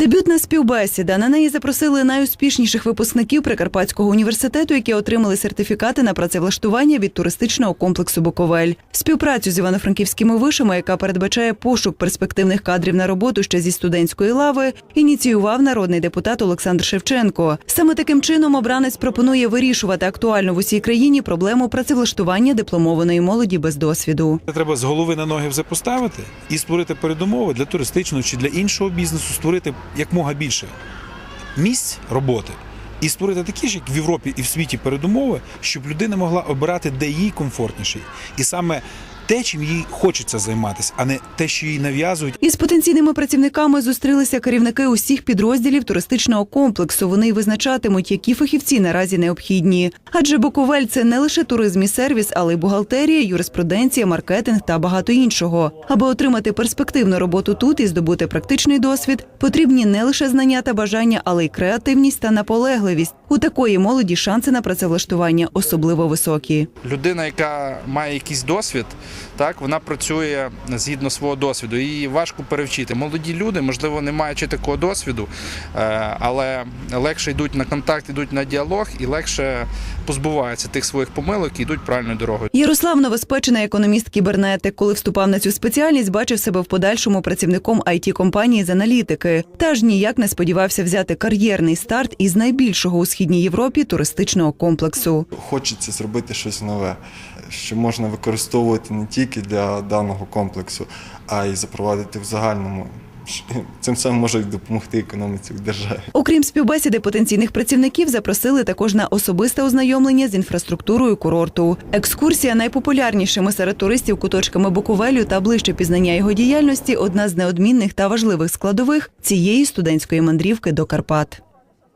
Дебютна співбесіда. На неї запросили найуспішніших випускників Прикарпатського університету, які отримали сертифікати на працевлаштування від туристичного комплексу Буковель. Співпрацю з івано-франківськими вишами, яка передбачає пошук перспективних кадрів на роботу ще зі студентської лави, ініціював народний депутат Олександр Шевченко. Саме таким чином обранець пропонує вирішувати актуальну в усій країні проблему працевлаштування дипломованої молоді без досвіду. Треба з голови на ноги все поставити і створити передумови для туристичного чи для іншого бізнесу, створити якмога більше місць роботи. І створити такі ж, як в Європі і в світі передумови, щоб людина могла обирати, де їй комфортніше. І саме те, чим їй хочеться займатися, а не те, що їй нав'язують. Із потенційними працівниками зустрілися керівники усіх підрозділів туристичного комплексу. Вони й визначатимуть, які фахівці наразі необхідні. Адже Буковель це не лише туризм і сервіс, але й бухгалтерія, юриспруденція, маркетинг та багато іншого. Аби отримати перспективну роботу тут і здобути практичний досвід, потрібні не лише знання та бажання, але й креативність та наполегливість. У такої молоді шанси на працевлаштування особливо високі. людина, яка має якийсь досвід, так вона працює згідно свого досвіду. Її важко перевчити. Молоді люди, можливо, не маючи такого досвіду, е, але легше йдуть на контакт, йдуть на діалог і легше позбуваються тих своїх помилок і йдуть правильною дорогою. Ярослав новоспечений економіст кібернетик. Коли вступав на цю спеціальність, бачив себе в подальшому працівником it компанії з аналітики. Та ж ніяк не сподівався взяти кар'єрний старт із найбільшого у східній Європі туристичного комплексу. Хочеться зробити щось нове, що можна використовувати не тільки для даного комплексу, а й запровадити в загальному. Цим самим може й допомогти економіці в державі. Окрім співбесіди потенційних працівників, запросили також на особисте ознайомлення з інфраструктурою курорту. Екскурсія найпопулярнішими серед туристів куточками Буковелю та ближче пізнання його діяльності одна з неодмінних та важливих складових цієї студентської мандрівки до Карпат.